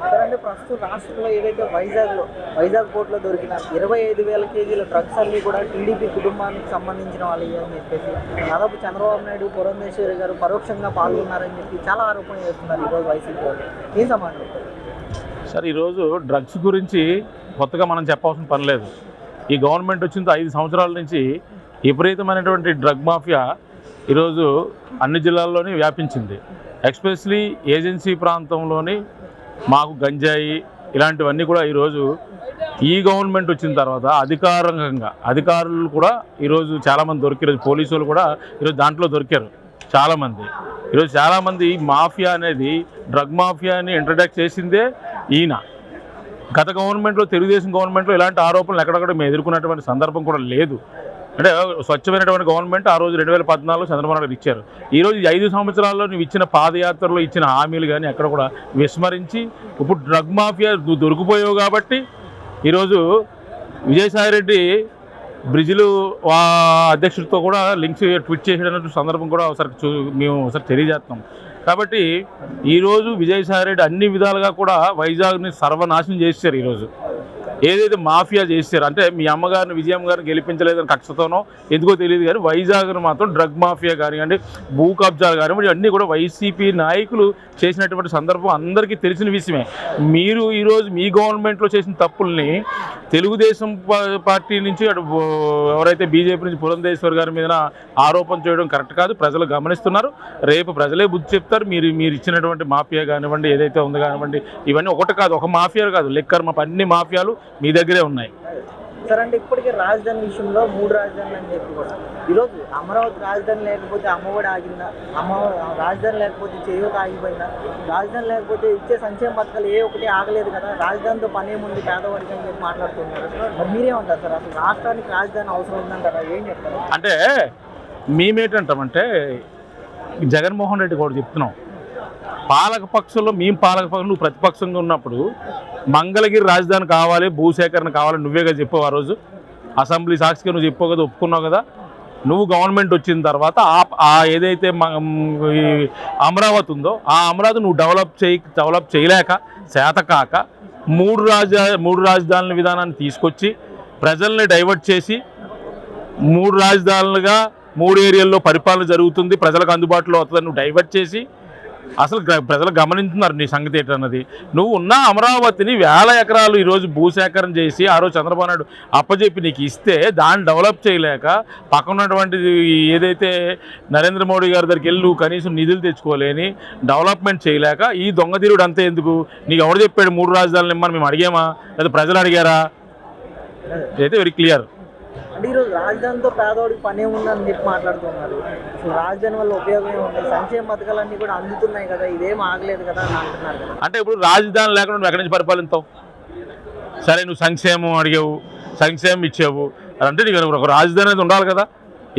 Sir అంటే ప్రస్తుతం రాష్ట్రంలో ఏదైతే వైజాగ్లో వైజాగ్ పోర్టులో దొరికిన ఇరవై ఐదు వేల కేజీల డ్రగ్స్ అన్ని కూడా టీడీపీ కుటుంబానికి సంబంధించిన వాళ్ళు అని చెప్పేసి దాదాపు చంద్రబాబు నాయుడు పురంధేశ్వరి గారు పరోక్షంగా పాల్గొన్నారని చెప్పి చాలా ఆరోపణ చేస్తున్నారు ఈరోజు వైసీపీ వాళ్ళు. ఏం సమాధానం సార్ ఈరోజు డ్రగ్స్ గురించి కొత్తగా మనం చెప్పాల్సిన పని లేదు. ఈ గవర్నమెంట్ వచ్చిన ఐదు సంవత్సరాల నుంచి విపరీతమైనటువంటి డ్రగ్ మాఫియా ఈరోజు అన్ని జిల్లాల్లోని వ్యాపించింది. ఎక్స్పెషలీ ఏజెన్సీ ప్రాంతంలోని మాకు గంజాయి ఇలాంటివన్నీ కూడా ఈరోజు ఈ గవర్నమెంట్ వచ్చిన తర్వాత అధికారంగా అధికారులు కూడా ఈరోజు చాలామంది దొరికారు పోలీసులు కూడా ఈరోజు దాంట్లో దొరికారు చాలామంది. ఈరోజు చాలామంది మాఫియా అనేది డ్రగ్ మాఫియాని ఇంట్రడక్ట్ చేసిందే ఈయన. గత గవర్నమెంట్లో తెలుగుదేశం గవర్నమెంట్లో ఇలాంటి ఆరోపణలు ఎక్కడక్కడ మేము ఎదుర్కొన్నటువంటి సందర్భం కూడా లేదు. అంటే స్వచ్ఛమైనటువంటి గవర్నమెంట్ ఆ రోజు రెండు వేల పద్నాలుగులో చంద్రబాబు నాయుడు ఇచ్చారు. ఈరోజు ఐదు సంవత్సరాల్లో నువ్వు ఇచ్చిన పాదయాత్రలో ఇచ్చిన హామీలు కానీ ఎక్కడ కూడా విస్మరించి ఇప్పుడు డ్రగ్ మాఫియా దొరికిపోయావు కాబట్టి ఈరోజు విజయసాయిరెడ్డి బ్రిజిల్ వా అధ్యక్షుడితో కూడా లింక్స్ ట్వీట్ చేసేటటువంటి సందర్భం కూడా ఒకసారి చూ మేము ఒకసారి తెలియజేస్తాం. కాబట్టి ఈరోజు విజయసాయిరెడ్డి అన్ని విధాలుగా కూడా వైజాగ్ని సర్వనాశనం చేశారు ఈరోజు. ఏదైతే మాఫియా చేశారు అంటే మీ అమ్మగారిని విజయమ్మ గారిని గెలిపించలేదని కక్షతోనో ఎందుకో తెలియదు కానీ వైజాగ్ను మాత్రం డ్రగ్ మాఫియా కానివ్వండి భూ కబ్జాలు కానివ్వండి అన్నీ కూడా వైసీపీ నాయకులు చేసినటువంటి సందర్భం అందరికీ తెలిసిన విషయమే. మీరు ఈరోజు మీ గవర్నమెంట్లో చేసిన తప్పుల్ని తెలుగుదేశం పార్టీ నుంచి అటు ఎవరైతే బీజేపీ నుంచి పురంధేశ్వర్ గారి మీద ఆరోపణ చేయడం కరెక్ట్ కాదు. ప్రజలు గమనిస్తున్నారు. రేపు ప్రజలే బుద్ధి చెప్తారు. మీరు మీరు ఇచ్చినటువంటి మాఫియా కానివ్వండి ఏదైతే ఉందో కానివ్వండి ఇవన్నీ ఒకటి కాదు. ఒక మాఫియా కాదు. లెక్కర్ మా అన్ని మాఫియాలు మీ దగ్గరే ఉన్నాయి. సార్ అంటే ఇప్పటికే రాజధాని విషయంలో మూడు రాజధానులు అని చెప్పి కూడా. ఈరోజు అమరావతి రాజధాని లేకపోతే అమ్మఒడి ఆగిందా? అమ్మ రాజధాని లేకపోతే చేయూత ఆగిపోయిందా? రాజధాని లేకపోతే ఇచ్చే సంక్షేమ పథకాలు ఏ ఒకటి ఆగలేదు కదా రాజధానితో పని ఏముంది పేదవాడికి అని చెప్పి మాట్లాడుతున్నారు. మరి మీరేమంటారు సార్? అసలు రాష్ట్రానికి రాజధాని అవసరం ఉందంటారా? ఏం చెప్తారు? అంటే మేమేంటంటామంటే జగన్మోహన్ రెడ్డి కూడా చెప్తున్నాం. పాలక పక్షంలో మేము పాలక పక్షంలో నువ్వు ప్రతిపక్షంగా ఉన్నప్పుడు మంగళగిరి రాజధాని కావాలి భూసేకరణ కావాలి నువ్వేగా చెప్పావు ఆ రోజు. అసెంబ్లీ సాక్షిగా నువ్వు చెప్పావు కదా ఒప్పుకున్నావు కదా. నువ్వు గవర్నమెంట్ వచ్చిన తర్వాత ఆ- ఏదైతే అమరావతి ఉందో ఆ అమరావతి నువ్వు డెవలప్ చేయి డెవలప్ చేయలేక చేతకాక మూడు రాజ మూడు రాజధానుల విధానాన్ని తీసుకొచ్చి ప్రజల్ని డైవర్ట్ చేసి మూడు రాజధానులుగా మూడు ఏరియాల్లో పరిపాలన జరుగుతుంది ప్రజలకు అందుబాటులో అవుతుందని నువ్వు డైవర్ట్ చేసి అసలు గ- ప్రజలు గమనించున్నారు నీ సంగతి ఏంటన్నది. నువ్వు ఉన్న అమరావతిని వేల ఎకరాలు ఈరోజు భూసేకరణ చేసి ఆ రోజు చంద్రబాబు నాయుడు అప్పచెప్పి నీకు ఇస్తే దాన్ని డెవలప్ చేయలేక పక్కన ఉన్నటువంటిది ఏదైతే నరేంద్ర మోడీ గారి దగ్గరికి వెళ్ళి నువ్వు కనీసం నిధులు తెచ్చుకోలేని డెవలప్మెంట్ చేయలేక ఈ దొంగతీరుడు అంతే ఎందుకు? నీకు ఎవరు చెప్పాడు మూడు రాజధానులు ఇమ్మని మేము అడిగామా? లేదా ప్రజలు అడిగారా? అయితే వెరీ క్లియర్. అంటే ఈరోజు రాజధానితో పేదవాడికి పని ఉందని చెప్పి మాట్లాడుతున్నారు. అసలు రాజధాని వల్ల ఉపయోగం ఏముంది? సంక్షేమ పథకాలన్నీ కూడా అందుతున్నాయి కదా ఇదేం ఆగలేదు కదా అని అంటున్నారు కదా. అంటే ఇప్పుడు రాజధాని లేకుండా నువ్వు ఎక్కడి నుంచి పరిపాలిస్తావు సరే నువ్వు సంక్షేమం అడిగావు సంక్షేమం ఇచ్చావు. అంటే నీకు ఒక రాజధాని అనేది ఉండాలి కదా.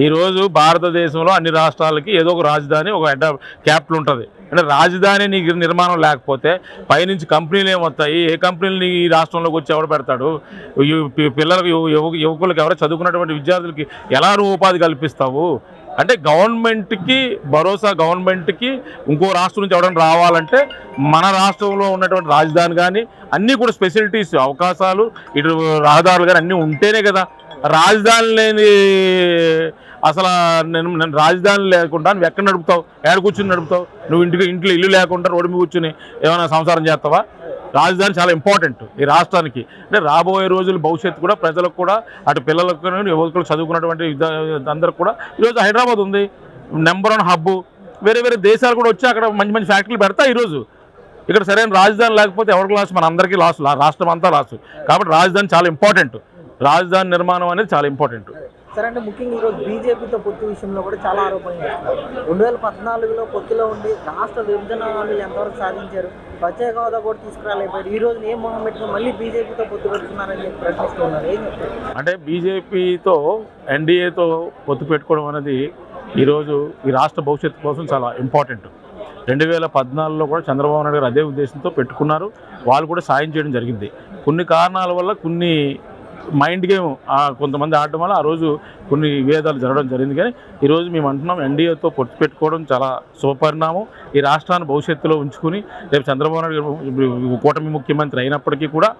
ఈరోజు భారతదేశంలో అన్ని రాష్ట్రాలకి ఏదో ఒక రాజధాని ఒక హెడ్ క్యాపిటల్ ఉంటుంది. అంటే రాజధాని నీకు నిర్మాణం లేకపోతే పైనుంచి కంపెనీలు ఏమొస్తాయి ఏ కంపెనీలు ఈ రాష్ట్రంలోకి వచ్చి ఎవరు పెడతాడు? ఈ పిల్లలకు యువ- యువకులకు ఎవరో చదువుకున్నటువంటి విద్యార్థులకి ఎలా నువ్వు ఉపాధి కల్పిస్తావు? అంటే గవర్నమెంట్కి భరోసా గవర్నమెంట్కి ఇంకో రాష్ట్రం నుంచి ఎవరైనా రావాలంటే మన రాష్ట్రంలో ఉన్నటువంటి రాజధాని కానీ అన్నీ కూడా ఫెసిలిటీస్ అవకాశాలు ఇటు రహదారులు కానీ అన్నీ ఉంటేనే కదా. రాజధాని లేని అసలు నేను నేను రాజధాని లేకుండా నువ్వు ఎక్కడ నడుపుతావు? ఎక్కడ కూర్చుని నడుపుతావు? నువ్వు ఇంటికి ఇంట్లో ఇల్లు లేకుండా రోడ్డు మీద కూర్చుని ఏమైనా సంసారం చేస్తావా? రాజధాని చాలా ఇంపార్టెంట్ ఈ రాష్ట్రానికి. అంటే రాబోయే రోజులు భవిష్యత్తు కూడా ప్రజలకు కూడా అటు పిల్లలకు యువకులు చదువుకున్నటువంటి అందరికి కూడా ఈరోజు హైదరాబాద్ ఉంది. నెంబర్ వన్ హబ్బు వేరే వేరే దేశాలు కూడా వచ్చి అక్కడ మంచి మంచి ఫ్యాక్టరీలు పెడతా ఈరోజు. ఇక్కడ సరైన రాజధాని లేకపోతే ఎవరికి లాస్ మన అందరికీ లాస్ రాష్ట్రం అంతా లాస్ కాబట్టి రాజధాని చాలా ఇంపార్టెంట్ రాజధాని నిర్మాణం అనేది చాలా ఇంపార్టెంట్ సరే అంటే ముఖ్యంగా ఈరోజు బీజేపీతో పొత్తు విషయంలో కూడా చాలా ఆరోపణలు చేస్తున్నారు. రెండు వేల పద్నాలుగులో పొత్తులో ఉండి రాష్ట్ర విభజన హామీలు ఎంతవరకు సాధించారు? ప్రత్యేక హోదా కూడా తీసుకురాలేకపోయారు. ఈ రోజు ఏం మొహం పెట్టుకుని మళ్ళీ బీజేపీతో పొత్తు పెడుతున్నారని చెప్పి ప్రశ్నిస్తున్నారు ఏం చెప్తారు? అంటే బీజేపీతో ఎన్డీఏతో పొత్తు పెట్టుకోవడం అనేది ఈరోజు ఈ రాష్ట్ర భవిష్యత్తు కోసం చాలా ఇంపార్టెంట్. రెండు వేల పద్నాలుగులో కూడా చంద్రబాబు నాయుడు గారు అదే ఉద్దేశంతో పెట్టుకున్నారు. వాళ్ళు కూడా సాయం చేయడం జరిగింది. కొన్ని కారణాల వల్ల కొన్ని మైండ్ గేమ్ ఆ కొంతమంది ఆడటం వల్ల ఆ రోజు కొన్ని విభేదాలు జరగడం జరిగింది. కానీ ఈరోజు మేము అంటున్నాం ఎన్డీఏతో పొత్తు పెట్టుకోవడం చాలా శుభపరిణామం ఈ రాష్ట్రాన్ని భవిష్యత్తులో ఉంచుకుని రేపు చంద్రబాబు నాయుడు గారు కూటమి ముఖ్యమంత్రి అయినప్పటికీ కూడా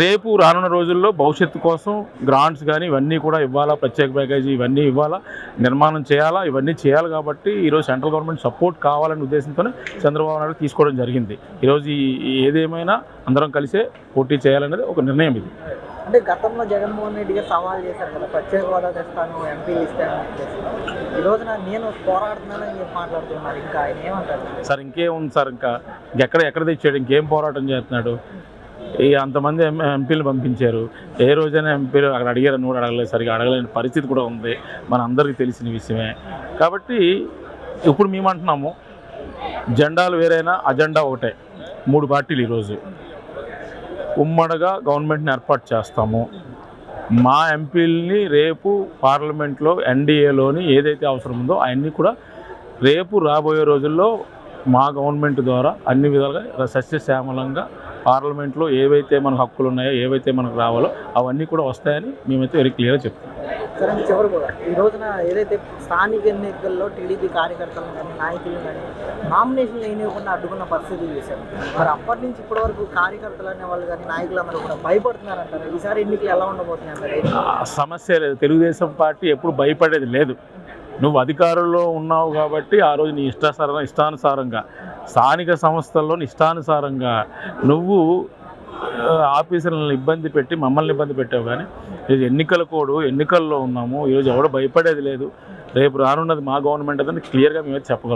రేపు రానున్న రోజుల్లో భవిష్యత్తు కోసం గ్రాంట్స్ కానీ ఇవన్నీ కూడా ఇవ్వాలా? ప్రత్యేక ప్యాకేజీ ఇవన్నీ ఇవ్వాలా? నిర్మాణం చేయాలా? ఇవన్నీ చేయాలి కాబట్టి ఈరోజు సెంట్రల్ గవర్నమెంట్ సపోర్ట్ కావాలనే ఉద్దేశంతోనే చంద్రబాబు నాయుడు తీసుకోవడం జరిగింది. ఈరోజు ఏదేమైనా అందరం కలిసే పోటీ చేయాలనేది ఒక నిర్ణయం ఇది. అంటే గతంలో జగన్మోహన్ రెడ్డి గారు సవాల్ చేశారు కదా ప్రత్యేక హోదా తెస్తాను ఎంపీలు ఇస్తాను అని చెప్పేసి. ఈ రోజున నేను పోరాడుతున్నానని చెప్పి మాట్లాడుతున్నారు ఇంకా ఆయన ఏమంటారు? సార్ ఇంకేముంది సార్ ఇంకా ఎక్కడ ఎక్కడ తెచ్చాడు ఇంకేం పోరాటం చేస్తున్నాడు? ఈ అంతమంది ఎం ఎంపీలు పంపించారు. ఏ రోజైనా ఎంపీలు అక్కడ అడిగారు కూడా అడగలేదు సరిగా అడగలేని పరిస్థితి కూడా ఉంది. మన అందరికీ తెలిసిన విషయమే. కాబట్టి ఇప్పుడు మేమంటున్నాము జెండాలు వేరైనా అజెండా ఒకటే. మూడు పార్టీలు ఈరోజు. ఉమ్మడిగా గవర్నమెంట్ని ఏర్పాటు చేస్తాము. మా ఎంపీలని రేపు పార్లమెంట్లో ఎన్డీఏలోని ఏదైతే అవసరం ఉందో అవన్నీ కూడా రేపు రాబోయే రోజుల్లో మా గవర్నమెంట్ ద్వారా అన్ని విధాలుగా సస్యశ్యామలంగా పార్లమెంట్లో ఏవైతే మనకు హక్కులు ఉన్నాయో ఏవైతే మనకు రావాలో అవన్నీ కూడా వస్తాయని మేమైతే వెరీ క్లియర్గా చెప్తాం సరే చివరి కూడా. ఈ రోజున ఏదైతే స్థానిక ఎన్నికల్లో టీడీపీ కార్యకర్తలను కానీ నాయకులను కానీ నామినేషన్లు వేయనివ్వకుండా అడ్డుకున్న పరిస్థితి చూశారు. మరి అప్పటి నుంచి ఇప్పటి వరకు కార్యకర్తలు అనే వాళ్ళు కానీ నాయకులందరూ కూడా భయపడుతున్నారంటారు? ఈసారి ఎన్నికలు ఎలా ఉండబోతున్నాయి సమస్య లేదు. తెలుగుదేశం పార్టీ ఎప్పుడు భయపడేది లేదు. నువ్వు అధికారంలో ఉన్నావు కాబట్టి ఆ రోజు నీ ఇష్టాసార ఇష్టానుసారంగా స్థానిక సంస్థల్లో ఇష్టానుసారంగా నువ్వు ఆఫీసులను ఆఫీసర్లను ఇబ్బంది పెట్టి మమ్మల్ని ఇబ్బంది పెట్టావు కానీ ఈరోజు ఎన్నికల కోడు ఎన్నికల్లో ఉన్నాము. ఈరోజు ఎవడో భయపడేది లేదు. రేపు రానున్నది మా గవర్నమెంట్ అదని క్లియర్గా మేము చెప్పగలం